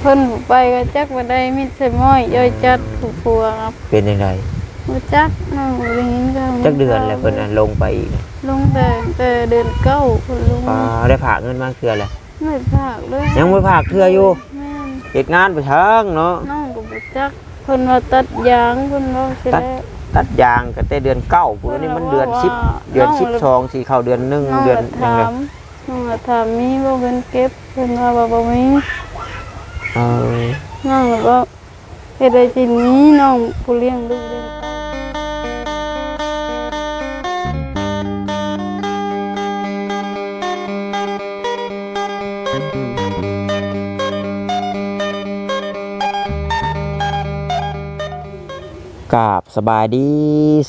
เพิ่นไปก็จักบ่ได้มิตรใส่ม้อยย่อยจัดผู้ปัวครับเป็นยังไงบ่จักน้องบ่ได้ยินก็จักเดือนแล้วเพิ่นอันลงไปอีกนะลงแต่แต่เดือนเก้าเพิ่นลงอ่าได้ฝากเงินมาเทื่อแหละไม่ภาคเลยยังบ่ฝากเทื่ออยู่แม่นเฮ็ดงานไปทางเนาะน้องก็บ่จักเพิ่นว่าตัดยางเพิ่นว่าสิตัดได้ตัดยางก็แต่เดือนเก้าพุ่นอันนี้มันเดือนสิบเดือนสิบสองสิเข้าเดือนหนึ่งน้องเดือนก็ยังไงถามน้องก็ถามมีบ่เพิ่นเก็บเพิ่นว่าบ่บ่มี เออน้องก็เฮ็ดได้จินมีน้องผู้เลี้ยงลูกเลี้ยกราบสบายดี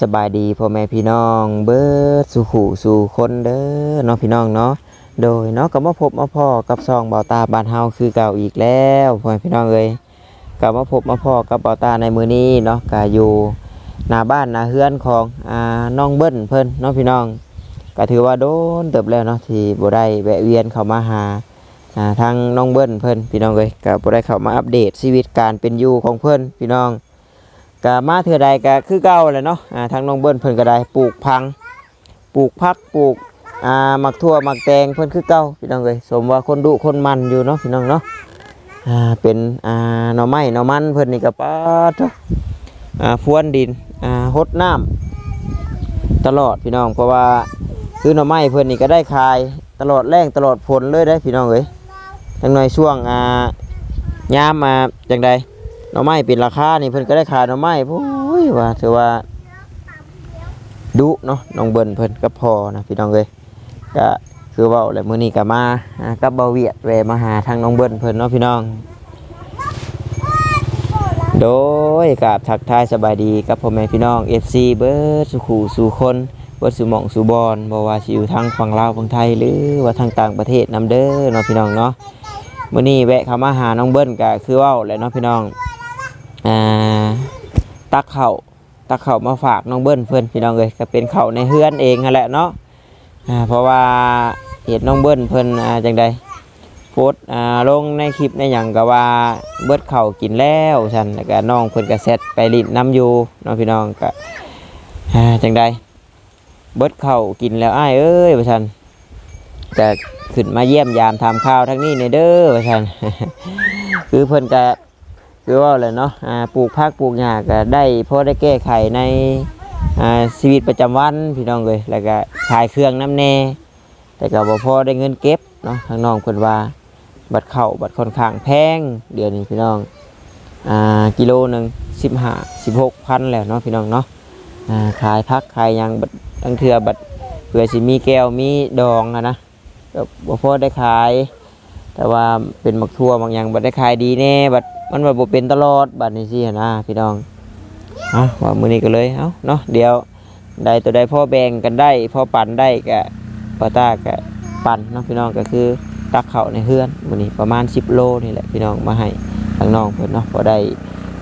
สบายดีพ่อแม่พี่น้อง เบิร์ดสู่ขู่สู่คนเด้อเนาะพี่น้องเนาะ โดยเนาะก็มาพบมาพ่อกับซองเบาตาบ้านเฮาคือเก่าอีกแล้วพ่อพี่น้องเอ้ยก็มาพบมาพ่อกับเบาตาในมือนี้เนาะก็อยู่หน้าบ้านหน้าเฮือนของอ่าน้องเบิ้ลเพิ่นเนาะพี่น้องก็ถือว่าโดนเติบแล้วเนาะที่บ่ได้แวะเวียนเข้ามาหาอ่าทางน้องเบิ้ลเพิ่นพี่น้องเอ้ยก็บ่ได้เข้ามาอัปเดตชีวิตการเป็นอยู่ของเพิ่นพี่น้องก็มาเถื่อใดก็คือเก่าเลยเนาะอ่าทางน้องเบิ้ลเพิ่นก็ได้ปลูกพังปลูกพักปลูก อ่ามักทั่วมักแตงเพิ่นคือเก่าพี่น้องเอ้ยสมว่าคนดุคนมันอยู่เนาะพี่น้องเนาะอ่าเป็นอ่าหน่อไม้หน่อมันเพิ่นนี่ก็ปาดเถอะอ่าพวนดินอ่าหดน้ำตลอดพี่น้องเพราะว่าคือหน่อไม้เพิ่นนี่ก็ได้ขายตลอดแรงตลอดผลเลยได้พี่น้องเอ้ยจังหน่อยช่วงอ่ายามมาจังใดหน่อไม้เป็นราคานี่เพิ่นก็ได้ขายหน่อไม้โอ้ยว่าถือว่าดุเนาะน้องเบิ้ลเพิ่นก็พอนะพี่น้องเอ้ย ก็คือว้าแหละมื้อนี้ก็มากับเบาเวียดแวะมาหาทางน้องเบิ้ลเพิ่นเนาะพี่น้อง โดยกับทักทายสบายดีกับพ่อแม่พี่น้อง FC เบิร์ดสุขูสู่คนเบิร์ดสู่หม่องสู่บอนบ่ว่าสิอยู่ทางฝั่งลาวฝั่งไทยหรือว่าทางต่างประเทศนํเด้อเนาะพี่น้องเนาะมื้อนี้แวะเข้ามาหาน้องเบิ้ลก็คือว้าแหละเนาะพี่น้องอ่าตักเข่าตักเข่ามาฝากน้องเบิ้ลเพื่อนพี่น้องเลยก็เป็นเข่าในเฮือนเองนั่นแหละเนาะ อ่าเพราะว่าเหตุน้องเบิ้ลเพิ่นอ่าจังใดโพสต์อ่าลงในคลิปในอย่างก็ว่าเบิดเข่าวกินแล้วฉันแล้วก็น้องเพิ่นก็เซตไปลิ้นน้ำอยู่น้องพี่น้องก็อ่าจังใดเบิดเข่าวกินแล้วอ้ายเอ้ยว่าฉันก็ขึ้นมาเยี่ยมยามทำข้าวทั้งนี้ในเด้อว่าฉันคือเพิ่นก็คือว่าเลยเนาะอ่าปลูกผักปลูกหญ้าก็ได้พอได้แก้ไขใน ชีวิตประจำวันพี่น้องเลยแล้วก็ขายเครื่องน้ำแน่ แต่ก็บ่พอได้เงินเก็บเนาะทางน้องเพิ่นว่า บัตรเข้าบัตรค่อนข้างแพงเดือนนี้พี่น้องอ่ากิโลหนึ่งสิบห้าสิบหกพันแล้วเนาะพี่น้องเนาะอ่าขายพักขายยังบัตรตั้งเทื่อบัตรเผื่อสิมีแก้วมีดองอะนะก็บ่พอได้ขาย แต่ว่าเป็นมักทั่วบางอย่างบัตรได้ขายดีแน่บัตรมันแบบเป็นตลอดบัดนี้สินะพี่น้อง เอาว่ามือนี้ก็เลยเอาเนาะเดี๋ยวได้ตัวใดพ่อแบ่งกันได้พ่อปั่นได้กะปาตากะปั่นเนาะพี่น้องก็คือตักเข่าในเฮือนมือนี้ประมาณ 10 โลนี่แหละพี่น้องมาให้ทางน้องเพิ่อนเนาะพอได้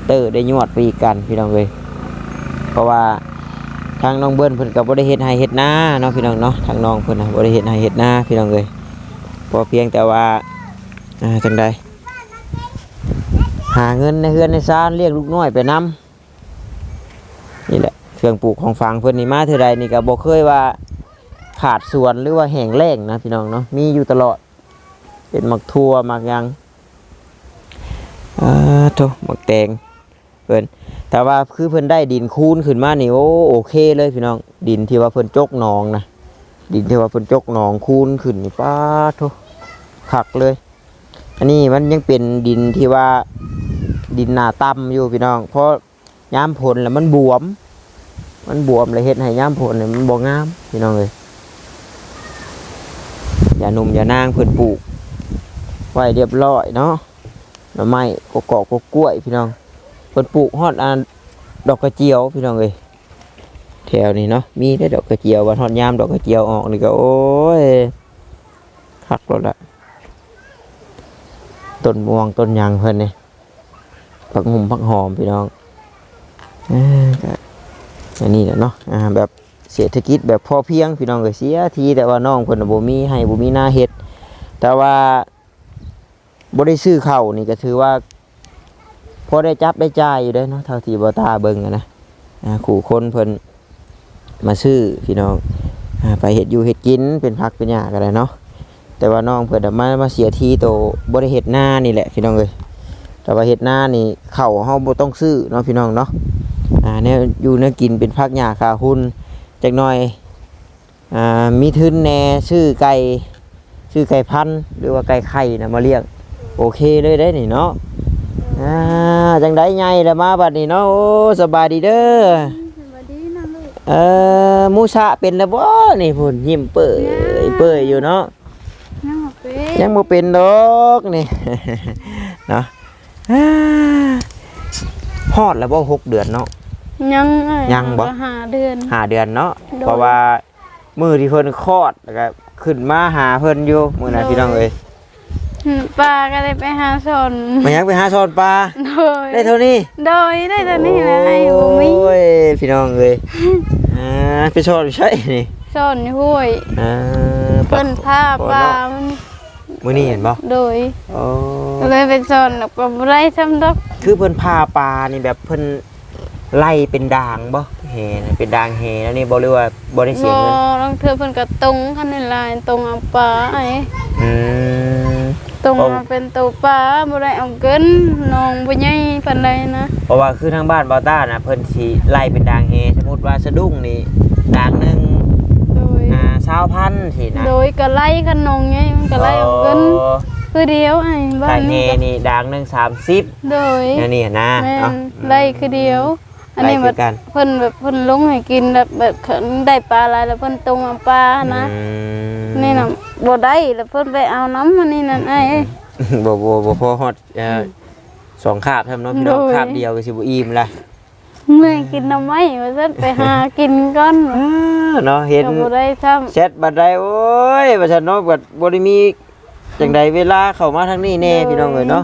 เตอร์ได้ยวดไปอีกกันพี่น้องเลยเพราะว่าทางน้องเบิ้ลเพิ่นก็บ่ได้เฮ็ดให้เฮ็ดนาเนาะพี่น้องเนาะทางน้องเพิ่นนะบ่ได้เฮ็ดให้เฮ็ดนาพี่น้องเลยพอเพียงแต่ว่าจังใดหาเงินในเฮือนในซานเรียกลูกน้อยไปนำ นี่แหละเครื่องปลูกของฟังเพิ่อนนี่มาเท่าใดนี่ก็บ่เคยว่าขาดส่วนหรือว่าแห้งแล้งนะพี่น้องเนาะมีอยู่ตลอด เป็นหมักทั่วหมักยังอ่าโถหมักแตงเพิ่อนแต่ว่าคือเพิ่อนได้ดินคูนขึ้นมานี่โอ้โอเคเลยพี่น้องดินที่ว่าเพิ่อนจกหนองนะดินที่ว่าเพิ่อนจกหนองคูนขึ้นนี่ป้าโถคักเลย อันนี้มันยังเป็นดินที่ว่าดินหนาต่ำอยู่พี่น้อง เพราะ ย้ำผลแล้วมันบวม มันบวมเลยเฮ็ดให้ย้ำผลเนี่ยมันบ่งามพี่น้องเลยอย่าหนุ่มอย่านางเพิ่อนปลูก ไว้เรียบร้อยเนาะหน่อไม้กกอกกกล้วยพี่น้องเพิ่อนปลูกฮอดอันดอกกระเจียวพี่น้องเลยแถวนี้เนาะมีได้ดอกกระเจียววันฮอดยามดอกกระเจียวออกนี่ก็โอ้ยคักแล้วละต้นม่วงต้นยางเพิ่นนี่ผักหุ่มผักหอมพี่น้อง อันนี้แหละเนาะอ่าแบบเศรษฐกิจแบบพอเพียงพี่น้องก็เสียทีแต่ว่าน้องเพิ่นบ่มีให้บ่มีหน้าเฮ็ดแต่ว่าบ่ได้ซื้อเข้านี่ก็ถือว่าพอได้จับได้จ่ายอยู่เด้เนาะเท่าที่บ่ตาเบิ่งนะอ่าขู่คนเพิ่นมาซื้อพี่น้องอ่าไปเฮ็ดอยู่เฮ็ดกินเป็นพักเป็นหญ้าก็ได้เนาะแต่ว่าน้องเพิ่นมามาเสียทีโตบ่ได้เฮ็ดหน้านี่แหละพี่น้องเอ้ย แต่ว่าเฮ็ดหน้านี่ข้าวเฮาบ่ต้องซื้อเนาะพี่น้องเนาะอ่าแนวอยู่แนวกินเป็นพักหญ้าคาหุ้นจักหน่อยอ่ามีทุนแหน่ซื้อไก่ซื้อไก่พันธุ์หรือว่าไก่ไข่นะมาเลี้ยงโอเคเลยได้นี่เนาะอ่าจังได้ไงละมาบัดนี้เนาะโอ้สบายดีเด้อสวัสดีนะลูกเออมูชะเป็นแล้วบ่นี่พุ่นยิ้มเปื่อยเปื่อยอยู่เนาะน้องเป็ยังบ่เป็นดอกนี่เนาะอ่า ฮอดแล้วบ่หกเดือนเนาะ ยังไอ้ยังบ่ก็หาเดือนห้าเดือนเนาะ โดย เพราะว่ามือที่เพิ่นคลอดแล้วก็ขึ้นมาหาเพิ่นอยู่มื้อนั้นโดยพี่น้องเอ้ยอืมป้าก็ได้ไปหาสนมายังไปหาซอนปลาโดยได้เท่านี้โดยได้แต่นี่แหละไอ้บ่มีโอ้ยพี่น้องเอ้ยอ่าไปชอนใช่นี่สนห้วยอ่าเพิ่นพาปลามัน มื้อนี้เห็นบ่โดยโอ้ก็เลยไปสนแล้วก็บ่ได้ซ้ำดอกคือเพิ่นพาปลานี่แบบเพิ่นไล่เป็นด่างบ่แห่น่ะเป็นด่างแห่แล้วนี่บ่เรียกว่าบ่ได้เสียบ่เงินลางเทื่อเพิ่นก็ตรงคันในลายตรงเอาปลาไอ้อืม ตรงเอามาเป็นตัวปลาบ่ได้เอาเกินน้องบ่ใหญ่ปานใดนะเพราะว่าคือทางบ้านบ่าวต้าน่ะเพิ่นสิไล่เป็นด่างแห่สมมุติว่าสะดุ้งนี่ด่างหนึงโด ยอ่า20,000สินะโดยก็ไล่ขนมไงมันก็ไล่เอาเกินอ๋อคือเดียวไอ้บ้าด่านงนี้แห่นี่ด่างหนึง30โดยนั่นนี่นะแม่เนาะนไล่คือเดียว อันนี้ไล่แบคืบอกันเพิ่นแบบเพิ่นลงให้กินแบบแบบเพิ่นได้ปลาอะไรแล้วเพิ่นตรงเอาปลานะ อืม นี่น่ะบ่ได้แล้วเพิ่นไปเอาน้ำมันนี่นั่นไอ้ บ่บ่บ่พอฮอดเอ่อสองคาบทำเนาะพี่น้องโดย คาบเดียวก็สิบ่อิ่มละ เมื่อยกินน้ำไม้ว่าซั่นไปหากินก่อนเนาะเห็นก็บ่ได้ทำแชทบัดใดโอ้ยว่าซั่นเนาะบัดบ่ได้มีจังใดเวลาเข้ามาทางนี้แน่พี่น้องเอ้ยเนาะ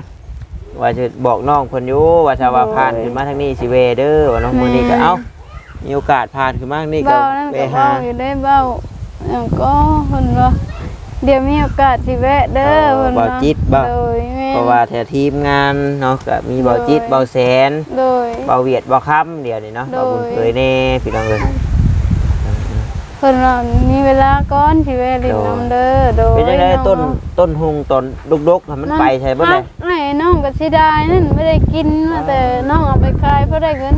ว่าจะบอกน้องเพิ่นอยู่ว่าถ้าว่าผ่านขึ้นมาทางนี้สิเวเด้อว่าน้องมื้อนี้ก็เอ้ามีโอกาสผ่านขึ้นมาทางนี้ก็เบ้านั่นไปก็หาเบ้าอยู่ได้เบ้าแล้วก็เพิ่นว่า เดี๋ยวมีโอกาสสิแวะเด้อเพิ่นบ่ว่าจิตบ่ โดยแม่นเพราะว่าแถวทีมงานเนาะก็มีเบาจิตเบาแสนโดย เบาเวียดเบาค่ำเดี๋ยวนี้เนาะโดย เบาบุญเคยแน่พี่น้องเอ้ยเพิ่นว่ามีเวลาก่อนสิแวะลินน้ำเด้อโดยเป็นจังไดองต้นต้นหุงต้นดกๆน่ะมันไปใช่บ่เลยไอ้น้องก็สิได้นั่นไม่ได้กินมาแต่น้องเอาไปขายเพราะได้เงิน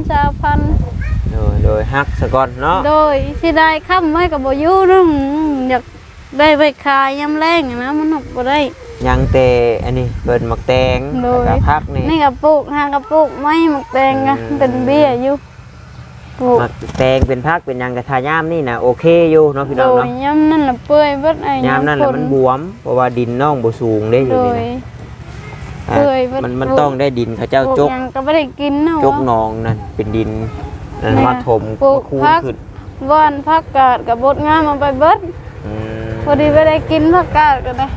20,000โดยโดยฮักสะก่อนเนาะโดยสิได้ค้ำไว้ก็บ่อยู่นำอยาก ได้ไปขายยามแรงอะนะมันออกบ่ได้ ยังแต่อันนี้เปิดหมักแตงโดย แล้วก็พักนี่นี่ก็ปลูกหากระปลูกไม้หมักแตงก็อืมเป็นเบี้ยอยู่ปลูกหมักแตงเป็นพักเป็นหยังกระทายามนี่นะโอเคอยู่เนาะพี่โดน้องยเนาะยามนั่นน่ะเปื่อยเบิดไอ้ยามนั่นแหละมันบวมเพราะว่าดินน้องบ่สูงได้อโดยู่ยนี่นะอะเปื่อยเบิดมันมันปลูกต้องได้ดินเขาเจ้าปลูกจก หยังก็บ่ได้กินเนาะ จกหนองนั่นเป็นดินนั่นเนี่ยมาถมปลูกมาคูนพัก ขึ้นว่านผักกาดกับบดงามเอาไปเบิดอืม พอดีไปได้กินผักกาดก็ได้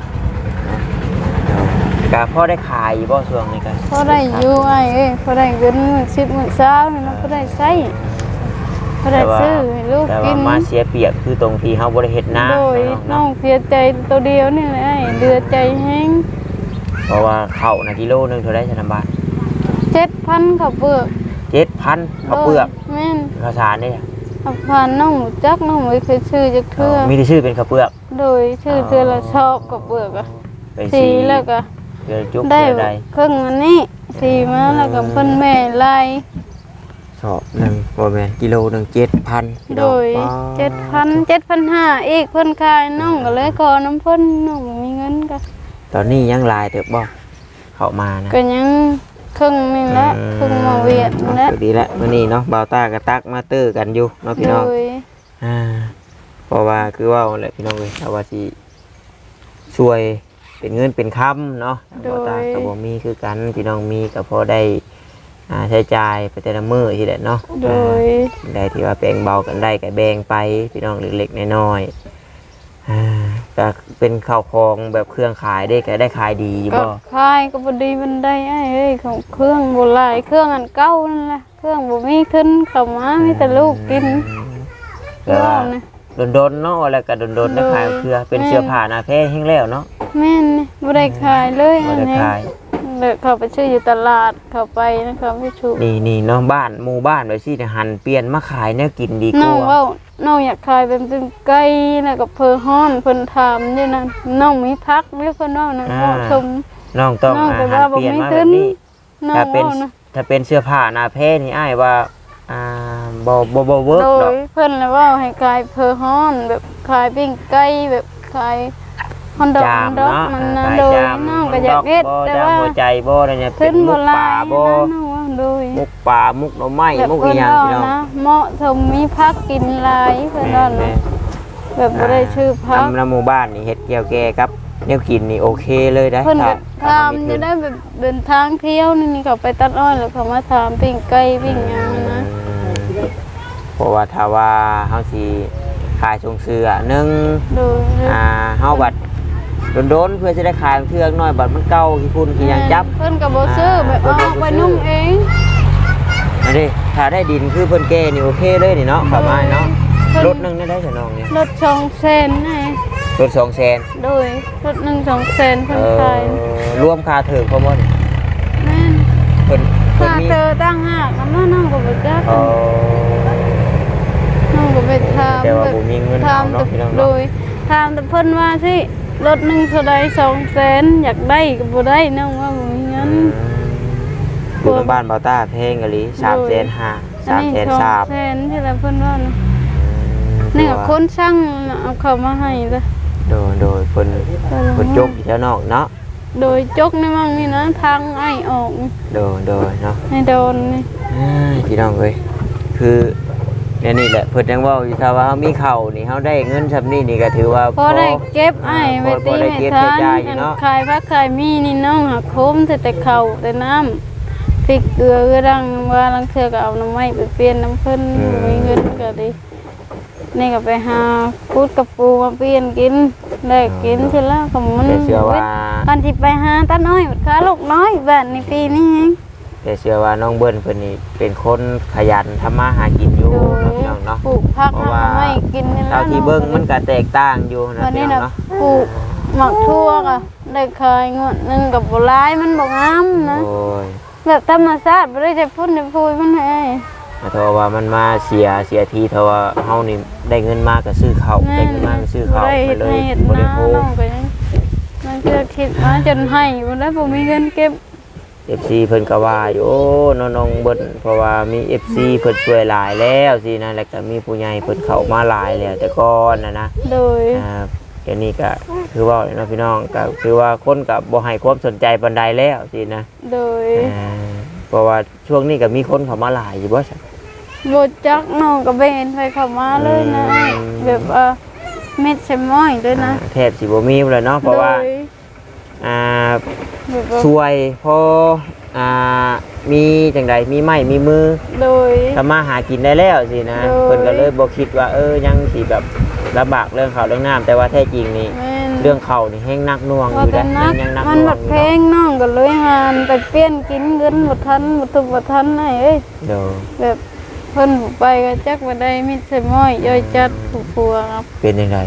กะพ่อได้ขายอยู่บ่ช่วงนี้กันพอได้อยู่ไอ้เอ้ยพอได้เงินมื้อสิบมื้อเช้านี่นะพอได้ใช้พอได้ซื้อให้ลูกแต่กิว่านมาเสียเปรียบคือตรงที่เฮาบ่ได้เฮ็ดนาโดยเนาะน้เนาะองเสียใจตัวเดียวนี่แหละไอ้เดือดใจแห้งเพราะว่าข้าวน่ะกิโลหนึงเท่าไดชนะบาทเจ็ดพันข้าวเปลือก7,000ข้าวเปลือกแม่นข้าวสารนี่ข้าวผ่านน้องหมูจักน้องไม่เคยซื้อจักเทื่อมีแต่ชื่อเป็นข้าวเปลือก โดยชื่อเทื่อละชอบข้าวเปลือกอะไปสีแล้วก็เกลือจุกได้เกลือใดครึ่งอันนี้สีมาแล้วก็เพิ่นแม่ไล่ สอบหนึ่งบ่แม่นกิโลหนึ่งเจ็ดพันโดยเจ็ดพันเจ็ดพันห้าอีกเพิ่นขายน้องก็เลยขอน้ำเพิ่นน้องบ่มีเงินก็ตอนนี้ยังหลายเติบบ่เข้ามานะก็ยังครึ่งนี่แหละครึ่งมาเวียดนี่แหละก็ดีแล้วมื้อนี้เนาะบ่าวตากับตักมาเตอร์กันอยู่เนาะพี่โดน้องยอ่า เพราะว่าคือว่าแหละพี่น้องเอ้ยถ้าว่าสิช่วยเป็นเงินเป็นคำเนาะบ่าวตาก็บ่มีคือกันพี่น้องมีก็พอได้อ่าใช้จ่ายไปแต่ละมื้อที่แหละเนาะโดยได้ที่ว่าแบ่งเบากันได้ก็แบ่งไปพี่น้องเล็กๆน้อยๆอ่าก็เป็นข้าวของแบบเครื่องขายได้ก็ได้ขายดีอยู่ก็บ่ขายก็บ่ดีมันได้ไอ้เอ้ยของเครื่องบ่หลายเครื่องอันเก่านั่นแหละเครื่องบ่มีขึ้นเข้ามามีแต่ลูกกินแต่ว่า นะ โดนๆเนาะแล้วก็โดนๆได้ขายเครือ เป็นเสื้อผ้าหน้าแพร่แห้งแล้วเนาะแม่นนี่บ่ได้ขายเลยบ่อันได้นี้ขายเลิกเข้าไปชื่ออยู่ตลาดเข้าไปนะครับพี่ชูนี่นี่เนาะบ้านหมู่บ้านไว้สิเนี่ยหันเปลี่ยนมาขายแนวกินดีกน้องว่าเว่าน้องอยากขายเป็นตึงไก่แล้วก็เพอฮ้อนเพิ่นถามอยู่นั่นน้องมีพักหรือเพิ่นเว่านะเหมาะสมน้องต้องน้องอาแต่หาว่ารบ่เปลี่ยนมีมาทุแบบนนี้น้องถ้าเป็นเว่านะถ้าเป็นเสื้อผ้าหน้าแพร่นี่อ้ายว่า อ่าบ่บ่บ่เวิร์กโดดอกยเพิ่นเลยเว่าให้ขายเพอฮ้อนแบบขายปิ้งไก่แบบขายฮอนดอกจาฮอมนดอกเนาะมันอ่านะขายโดยจามน้องก็อยากเฮ็ดบ่แต่จามว่าหัวใจบ่อะไรเนี่ยเป็ขึ้นนมุบ่กหลาป่ายบ่นะน้องว่าโดยมุกป่ามุกหน่อไม้แบบมุกเพิ่อีนหยังเว่าพี่น้องนะเหมาะสมมีพักกินหลายเพิ่นว่าแม่นะแบบบ่ได้ชื่อพัก นำนำหมู่บ้านนี่เฮ็ดเกี่ยวแก่ครับ แนวกินนี่โอเคเลยได้เพิ่นก็ถ้าถามอยู่ได้แบบเดินทางเที่ยวนี่นี่เขาไปตัดอ้อยแล้วเขามาถามปิ้งไก่ปิ้งหยังนะเพราะว่าถ้าว่าเฮาสิขายชงเสื้อหนึ่งดูอ่าเฮาบัดโดนๆเพื่อจะได้ขายเทือกน้อยบัดมันเก่าขี้ฝุ่นขี้หยังจับเพิ่นก็บ่ซื้อแบบเอาออกไปนุ่งเองอันนี้ถ้าได้ดินคือเพิ่นแก่นี่โอเคเลยนี่เนาะประมาณเนาะรถหนึงได้ได้ซะน้องนี่รถชองเซนไง รถ2แสนโดยรถหนึ่งสองเซนเอเพิ่นอขายรวมค่าเถิงพอบ่นี่แม่นเพิ่นเพิ่นค่ามีเธอตั้งหากมันว่าน้องก็บ่จักเออ น้องก็ไปถามแต่ว่าแบบบ่มีเงินถาเอามเนาะพี่น้องโดเนาะยถามแต่เพิ่นว่าสิรถหนึ่งเท่าใดสองแสนอยากได้ก็บ่ได้น้องว่าบ่มีเงิน อยู่ทางบ้านเบาต้าเพลงกะลิสามแสนห้าสามแสนสามแสนที่แล้วเพิ่นว่านะนี่ก็คนช่างเอาเข้ามาให้จ้ะ โดยโดยเพิ่นเพิ่นจกอยู่แถวนอกเนาะ โดยจกในมั่งนี่นะทางไอ้ออกนี่โดยโดยเนาะให้โดนนี่อ้ายพี่น้องเอ้ยคือเนี่ยนี่แหละเพิ่นยังเว้าอยู่ถ้าว่าเฮามีข้าวนี่เฮาได้เงินซำนี้นี่ก็ถือว่าพอได้เก็บไอ้าไปพตีอได้ให้เก็บทาใช้นจ่ายอยู่อันเนาะขายผักขายมีนี่น้องหักโคมแต่แต่ข้าวแต่น้ำพริกเกลือเอื้อดังว่าลังเทื่อก็เอาน้ำไม้ไปเปลี่ยนน้ำเพิ่นมีเงินก็ดี นี่ก็ไปหาพูดกับปูมาเปลี่ยนกินได้กินเสร็จแล้วก็มันแต่เชื่อว่าอันที่ไปหาตาน้อยขาลูกน้อยบ้านในปีนี้เองแต่เชื่อว่าน้องเบิ้ลเพิ่นนี่เป็นคนขยันทำมาหากินอยู่โดยเนาะพี่น้องเนาะ ปลูกผักเพราะหาว่า ไม่กินนี่แหละเท่าที่เบิ่งมันก็แตกต่างอยู่นะวันพี่นี้น้องนะเนาะปลูกหมักทั่วก็ได้ขายงวดหนึงกับโบรายมันบ่งามนะ โอ้ยแบบธรรมชาติบ่ได้จะพุ่นจะพูยมันให้ แต่ถ้าว่ามันมาเสียเสียทีถ้าว่าเฮานี่ได้เงินมาก็ซื้อข้าวได้เงินมาก็ซื้อข้าวบ่ได้ไปเฮ็ดเลให้ยเฮ็ดบ่นาได้โพน้องก็ยังมันจะคิดมาจนให้บ่ได้บ่มีเงินเก็บ FC เพิ่นก็ว่าอยู่โอ้น้องน้องเบิ้ลเพราะว่ามี FC เพิ่นช่วยหลายแล้วสินะแล้วก็มีผู้ใหญ่เพิ่นเข้ามาหลายแล้วแต่ก่อนนะนะโดยอ่าเดี๋ยวนี้ก็คือว่าเนาะพี่น้องก็คือว่าคนก็บ่ให้ความสนใจปานใดแล้วสินะโดยอ่าเพราะว่าช่วงนี้ก็มีคนเข้ามาหลายอยู่บ่ใช่ บ่จักน้องก็บ่เห็นไผเข้ามาเลยนะอืมแบบว่าเม็ดใช่ม้อยด้วยนะอ่าแทบสิบ่มีแล้วเนาะเพราะว่าโดยอ่าแบบว่าช่วยพออ่ามีจังใดมีไม้มีมือโดยทำมาหากินได้แล้วสินะโดยเพิ่นก็เลยบ่คิดว่าเออยังสิแบบลำบากเรื่องข้าวเรื่องน้ำแต่ว่าแท้จริงนี่แม่นเรื่องข้าวนี่แห้งนักหน่วงอว่ายู่แต่ได้นักยังนักหมันน่วบังดอยู่เพลงน้องก็เลยหานไปเปลี่ยนกินเงินบ่ทันบ่ทุกบ่ทันไอ้เอ้ยเดี๋ยวแบบ เพิ่นไปก็จักบ่ได้มิตรใส่ม้อยย่อยจัดผู้ปัวครับเป็นยังไง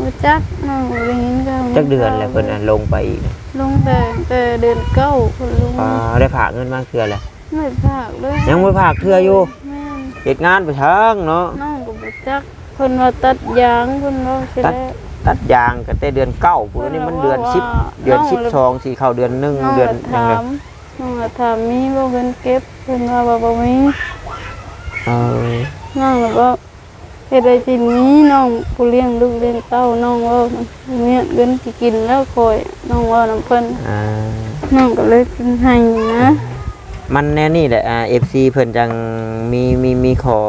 บ่จักน้องได้ยินก็จักเดือนแล้วเพิ่นอันลงไปอีกนะลงแต่แต่เดือนเก้าเพิ่นลงอ่าได้ฝากเงินมาเทื่อแล้วไม่ภาคเลยยังบ่ฝากเทื่ออยู่แม่นเฮ็ดงานไปทางเนาะน้องก็บ่จักเพิ่นว่าตัดยางเพิ่นว่าสิตัดได้ตัดยางก็แต่เดือนเก้าพุ่นนี่มันเดือนสิบเดือนสิบสองสิเข้าเดือนหนึ่งน้องเดือนก็ยังไงถามน้องก็ถามมีบ่เงินเก็บเพิ่นว่าบ่บ่มี เออน้องแบบว่าเฮ็ดได้ทีนี้น้องผู้เลี้ยงลูกเลี้ยงเต้าน้องว่าเนี่ยเงินสิกินแล้วคอยน้องว่าน้ำเพิ่นอ่าน้องก็เลยกินให้นะมันแน่นี่แหละอ่า FC เพิ่นจังมีมีมีขอ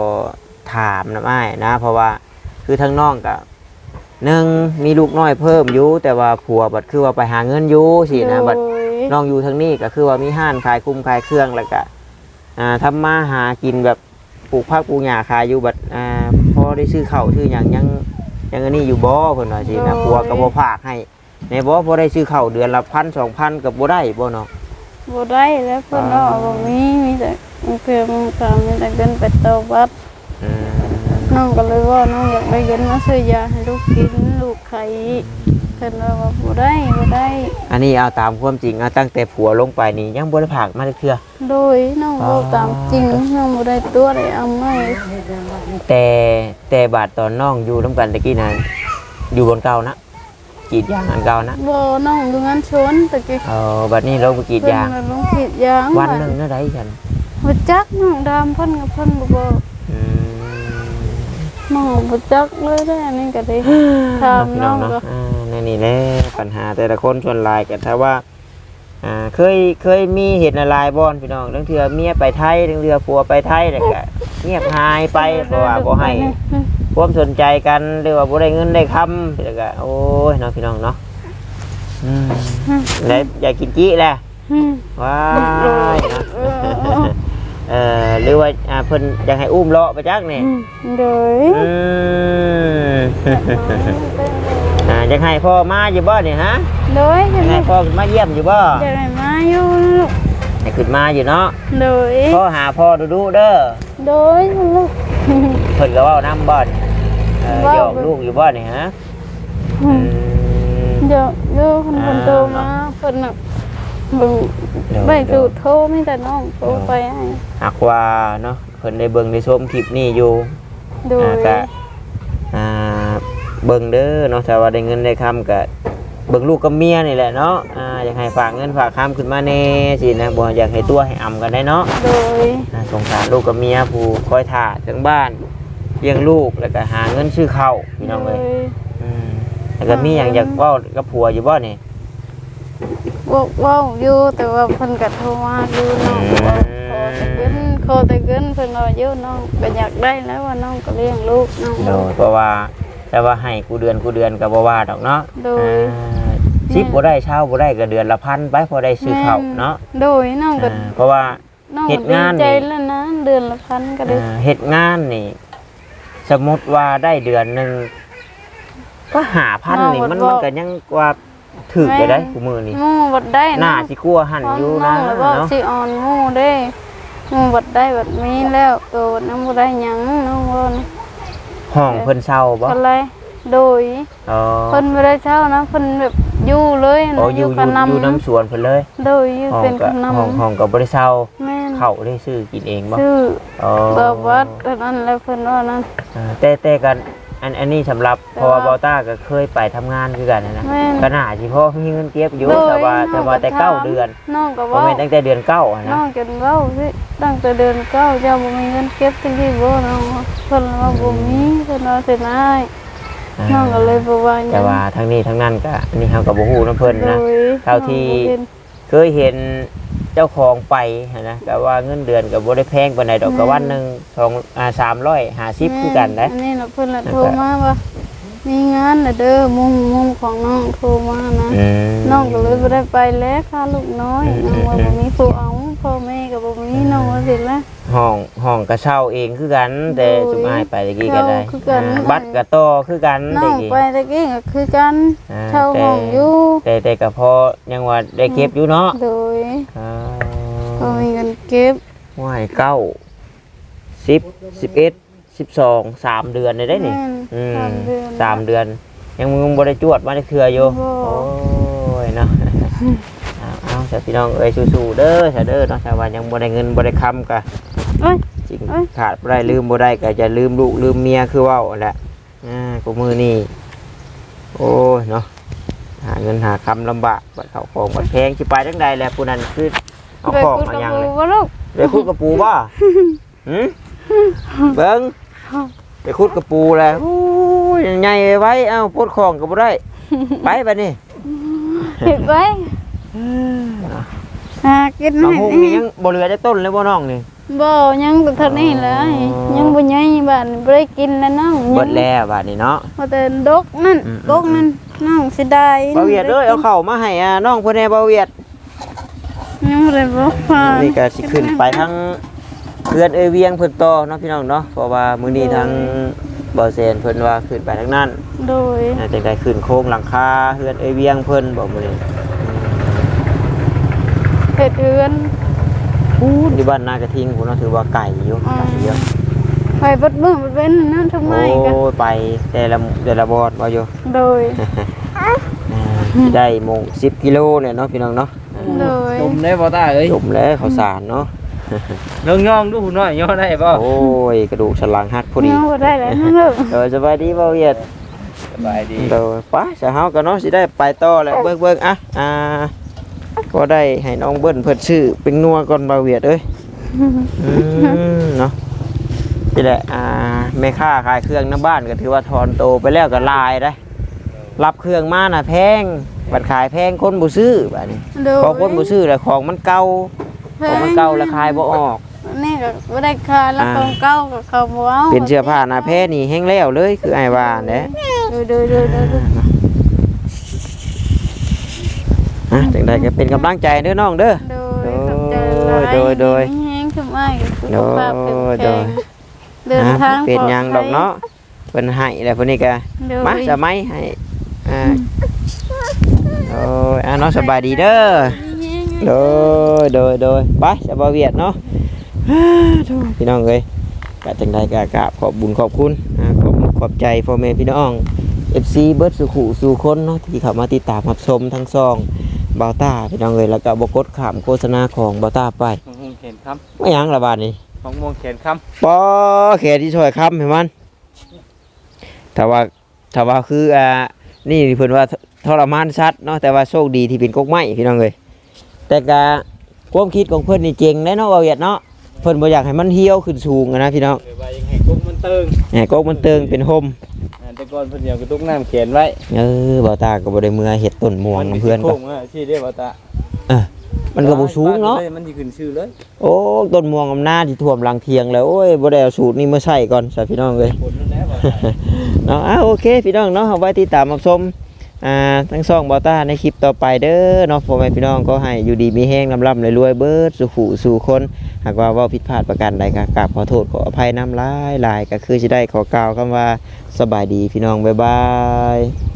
ถามนะอ้ายนะ เพราะว่าคือทั้งน้องก็หนึ่งมีลูกน้อยเพิ่มอยู่แต่ว่าผัวบัดคือว่าไปหาเงินอยู่สินะบัดโดยน้องอยู่ทางนี้ก็คือว่ามีห้านขายคุ้มขายเครื่องแล้วก็อ่าทำมาหากินแบบ ปลูกผักปลูกหญ้าขายอยู่บัดอ่าพอได้ซื้อข้าวซื้อหยังยังยังอันนี้อยู่บ่เพิ่นว่าสินะผัวก็บ่ฝากให้ในบ่พอได้ซื้อข้าวเดือนละพันสองพันก็บ่ได้บ่เนาะบ่ได้แล้วเพิ่นว่าบ่มีมีแต่เพิ่นตามมีแต่เงินไปเตาวัดอืมน้น้องก็เลยว่าน้องอยากได้เงินมาซื้อยาให้ลูกกินลูกไข้ เพิ่นว่าว่าบ่ได้บ่ได้ อันนี้เอาตามความจริงเอาตั้งแต่ผัวลงไปนี่ยังบ่ได้ผากมาเทื่อโดยน้องเว้าตามจริงน้องบ่ได้ตัวได้เอาไม่แต่แต่บาดตอนน้องอยู่นํกันตะกี้นั้นอยู่บนเก่านะกรีดยางอันเก่านะบ่น้องดูงานชนตะกี้เออบัดนี้เราไปกรีดยางเพิ่นลงกรีดยางวันหนึงเท่าใดฉันบ่จักน้องดามเพิ่นกับเพิ่นบ่บอกอืมน้องบ่จักเลยได้อันนี้ก็ได้ถามพี่น้น้อองงเนาะก็ อ่านั่นนี่แหละปัญหาแต่ละคนส่วนหลายกันถ้าว่าอ่าเคยเคยมีเหตุอะไรบ่อนพี่น้องเรื่องเทื่อเมียไปไทยเรื่องเรือผัวไปไทยแล้วก็เงียบหายไปเพราะว่าบ่ให้ความสนใจกันหรือว่าบ่ได้เงินได้คำแล้วก็โอ้ยเนาะพี่น้องเนาะอืมแล้วอยากกินจี้แหละอืมว้ายเนาะเออหรือว่าอ่าเพิ่นอยากให้อุ้มเลาะไปจักนี่อืมโดยอืม อ่าอยากให้พ่อมาอยู่บ่เนี่ยฮะโดยอยากให้พ่อขึ้นมาเยี่ยมอยู่บ่จะได้มาอยู่ลูกให้ขึ้นมาอยู่เนาะโดยพ่อหาพ่อดูดูๆเด้อโดยลูกเพิ่นก็เว้านำบ่เนี่ยเออเว้าหยอกลูกอยู่บ่เนี่ยฮะอือืมมเดี๋ยวเดี๋ยวคนคนโตมาเพิ่นน่ะเบิ่งเดี๋ยวใบสูตรโทรมีแต่น้องโทรไปให้หากว่าเนาะเพิ่นได้เบิ่งได้ชมคลิปนี้อยู่โดยอ่าก็อ่า เบิ่งเด้อเนาะถ้าว่าได้เงินได้คำก็เบิ่งลูกกับเมียนี่แหละเนาะอ่าอยากให้ฝากเงินฝากคำขึ้นมาแน่สินะบ่อยากให้ตัวให้อำกันได้เนาะโดยอ่าสงสารลูกกับเมียผู้คอยถ่าถึงบ้านเลี้ยงลูกแล้วก็หาเงินซื้อข้าวพี่น้องเลยอืมแล้วก็มีอย่างอยากเว้ากับผัวอยู่บ่นี่เว้าเว้าอยู่แต่ว่าเพิ่นก็โทรมาอยู่น้องก็ขอแต่เงินขอแต่เงินเพิ่นว่าอยู่น้องก็อยากได้แล้วว่าน้องก็เลี้ยงลูกน้องโดยเพราะว่า แต่ว่าให้กูเดือนกูเดือนก็บ่ว่าดอกเนาะโดยอ่าสิบบ่ได้เช่าบ่ได้ก็เดือนละพันไปพอได้ซื้อข้าวเนาะโดยน้องก็อ่าเพราะว่า น้องเฮ็ก็ดดีงานใจนี่แล้วนะเดือนละพันก็ได้ อ่าเฮ็ดงานนี่ สมมติว่าได้เดือนหนึงก็หาพันนี่มันมันก็ยังกว่าถึกไปได้กูมือนี่หมู่บ่ได้หน้านะสิกลัวหั่นอยู่นะน้องแล้วก็เนาะสิออนหมู่เด้หมู่บ่ได้แบบนี้แล้วตัวน้ำบ่ได้หยังน้องว่านะ ห้องเพิ่นเช่าบ่ก็เลยโดยอ๋อเพิ่นบ่ได้เช่านะเพิ่นแบบอยู่เลยอ๋อนะอยู่อยู่ขนำอยู่น้ำสวนเพิ่นเลย โดยอยู่ห้องเป็นก็ขนำห้องห้องก็บ่ได้เช่าแม่นเข้าได้ซื้อกินเองบ่ชื่ออ๋อแบบว่าอันนั้นแล้วเพิ่นว่านั้นอ่าแต่แต่กัน อันอันนี้สำหรับแต่เพราะว่าว่าบอต้าก็เคยไปทำงานคือกันนะนะแม่น ก็น่าสิพ่อมีเงินเก็บอยู่โดยแต่ว่าน้องแต่ว่าแต่ก็เก้าถามเดือนน้องก็บ่เว้าแม่นตั้งแต่เดือนเก้าอะน้นะองจนเว้าสิตั้งแต่เดือนเก้าเจ้าบ่มีเงินเก็บจังซี่บ่น้องเพิ่นว่าบ่มีเพิ่นว่าสินายน้องก็เลยบ่ว่าหยังแต่ว่าทั้งนี้ทั้งนั้นก็อันนี้เฮาก็บ่ฮู้นํเพิ่นนะ โดยเท่าที่ น้องบ่เห็นเคยเห็นเจ้าของไปหั้นนะก็ว่าเงินเดือนก็บ่ได้แพงปานใดดอกก็วันหนึงสองอ่า350คือกันนะ อันนี้น่ะเพิ่นน่ะโทรมาว่ามีงานน่ะเด้อมุมมุมของน้องโทรมานะอืมน้องก็เลยบ่ได้ไปแล้วค่ะลูกน้อยอืมน้องว่าบ่มีผู้เอาพ่อแม่ก็บ่มีน้องว่าสิละ ห้องห้องก็เช่าเองคือกัน แต่โดยสุมอ้ายไปตะกี้ก็ได้เช่าคือกัน อ่าบัตรก็ต่อคือกันน้ตะองกี้ไปตะกี้ก็คือกันอ่าเช่าแต่ห้องอยู่แต่แต่ก็พอยังว่าได้เก็บอยู่เนาะโดยอ่าก็มีเงินเก็บว่ายเก้าสิบสิบเอ็ดสิบสองสามเดือนเลยได้นี่ แม่นอืมสามเดือน สามเดือน ยังมึงบ่ได้จวดมาได้เครืออยู่บ่โอ้ยเนาะเอาเอาแต่พี่น้องเอ้ยสู้ๆเด้อถ้าเด้อเนาะถ้าว่ายังบ่ได้เงินบ่ได้คำก็ เอ้ย จริงเอ้ย ขาดบ่ได้ลืมบ่ได้ก็จะลืมลูกลืมเมียคือเว้าแหละอ่ากูมือนี่โอ้ยเนาะหาเงินหาคำลำบากบัดเข้าของบัดแพงสิไปจังใดแหละผู้นั้นคือเอาไปของคุดมากับยังปูเลยบ่ลูก ไปคุดกระปูบ่หืมเบิ้งไปคุดกระปูแล้วโอ้ยใหญ่ไว้ เอ้าปลดของก็บ่ได้ ไปบัดนี้เก็บไว้หากินบางให้ฮุงนี่ยังบ่เหลือจะต้นเลยบ่น้องนี่ บ่ยังแต่เท่านี้เลยอ๋อยังบ่ใหญ่บ้านบ่ได้กินแล้วน้องเบิดแล้วบัดนี้เนาะพอแต่ดกนั่นอืมดกนั่นน้องสิได้บ่าวเวียดเอ้ยเอาเข้าวมาให้อ่าน้องเพิ่นแน่บ่าวเวียดยังบ่ได้บ่พานี่ก็สิขึ้นไปทั้งเพื่อนเอยเวียงเพิ่นต่อเนาะพี่น้องเนาะเพราะว่ามื้อนี้ทั้งบ่าวแซนเพิ่นว่าขึ้นไปทางนั้นโดยน่าจะได้ขึ้นโค้งหลังคาเพื่อนเอยเวียงเพิ่นบอกมื้อนี้เฮ็ดเรือน พูดที่บ้านนากระทิงผมเนาะถือว่าไก่อยู่อืมไก่เยอะไปเบดเบิ่งเบดเว้นนั่นทำไมกันโอ้ยไปแต่ละแต่ละบอดว่าอยู่โดยอ่าสิได้โมง10กิโลเนี่ยเนาะพี่น้องเนาะโดยจมได้บ่ตาเอ้ยจมแล้วข้าวสารเนาะน้องย่องดูหุ่นน้อยย่อได้บ่โอ้ยกระดูกสันหลังหักพอดีเนาะได้แล้วนั่นเด้อเออสบายดีบ่าวเวียดสบายดีเดี๋ยวไปจะเฮากันเนาะสิได้ไปต่อแล้วเบิ่งเบิ่งอะอ่า ก็ได้ให้น้องเบิ้ลเพิ่นชื่อเป็นนัวก่อนบ่าวเวียดเอ้ยอืมเนาะนี่แหละอ่าแม่ค้าขายเครื่องหน้าบ้านก็ถือว่าถอนโตไปแล้วก็ลายได้รับเครื่องมาน่ะแพงบัดขายแพงคนบ่ซื้อบัดนี้โดยพอคนบ่ซื้อแล้วของมันเก่าของมันเก่าแล้วขายบ่ออกนี่ก็บ่ได้คาแล้วของเก่าก็เขาบ่เอาเป็นเสื้อผ้าหน้าแพ้นี่แห้งแล้วเลยคือไอ้ายว่าแหละโดยโดยโดยโดยโดย อะ จังใดก็เป็นกำลังใจเด้อน้องเด้อ โดยขอบใจหลายโดยโดย แห้งขึ้นมาก็สุขภาพเป็นโดแข็ยงเดินทางอะเป็นหยังดอกเนาะเพิ่นให้แล้วเพิ่นนี่ก็โดย มาจะไหมให้อ่าโอ้ยอะเนาะสบายดีเด้อ โดยโดยโดยไปสบายเวียดเนาะอ่าโธ่พี่น้องเอ้ยก็จังใดก็กราบขอบบุญขอบคุณอ่าขอบขอบใจพ่อแม่พี่น้อง FC เบิร์ดสุขุสู่คนเนาะที่เข้ามาติดตามรับชมทั้งซองเบาต้าพี่น้องเอ้ยแล้วก็บกดขามโฆษณาของเบาต้าไปของวงแขนคไม่หยังละบาดนี้ำของวงแขนคปอเขตที่ช่วยค้ำเห็นมันถ้าว่าถ้าว่าคืออ่านี่เพิ่นว่าทรมานชัดเนาะแต่ว่าโชคดีที่เป็นกกไม้พี่น้องเอ้ยแต่กะความคิดของเพิ่นนี่เจ๋งได้เนาะเอาเวียดเนาะเพิ่นบ่อยากให้มันเหี่ยวขึ้นสูงอะนะพี่น้องำเดี๋ยวว่ายังให้กุ๊กมันเติง แหมกกมันเติงเป็นห่ม อ่าแต่ก่อนเพิ่นเดียวกระตุกน้ำเขียนไว้เออบ่าวตาก็บ่ได้มือเฮ็ดต้นม่วงมันํเพื่อนโค้ก็งอะที่เรียกว่าตามันก็บ่สูงเนาะมันสิขึ้นชื่อเลยโอ้ต้นม่วงอำนาจที่ท่วมหลังเทียงแล้วโอ้ยบ่ได้เอาสูตรนี้มาใช้ก่อนซะพี่น้องเอ้ย ผลนั่นแหละบ่ตา เนาะอะโอเค พี่น้องเนาะเอาไว้ติดตามรับชมอ่าทั้งสองบอต้าในคลิปต่อไปเด้อเนาะพ่อแม่พี่น้องก็ให้อยู่ดีมีแห้งลำลำรวยๆเบิดสู่ขู่สู่คน หากว่าเว่าผิดพลาดประการใดก็กราบขอโทษขออภัยน้ำลายหลายก็คือจะได้ขอกล่าวคำว่า สบายดีพี่น้องบ๊ายบาย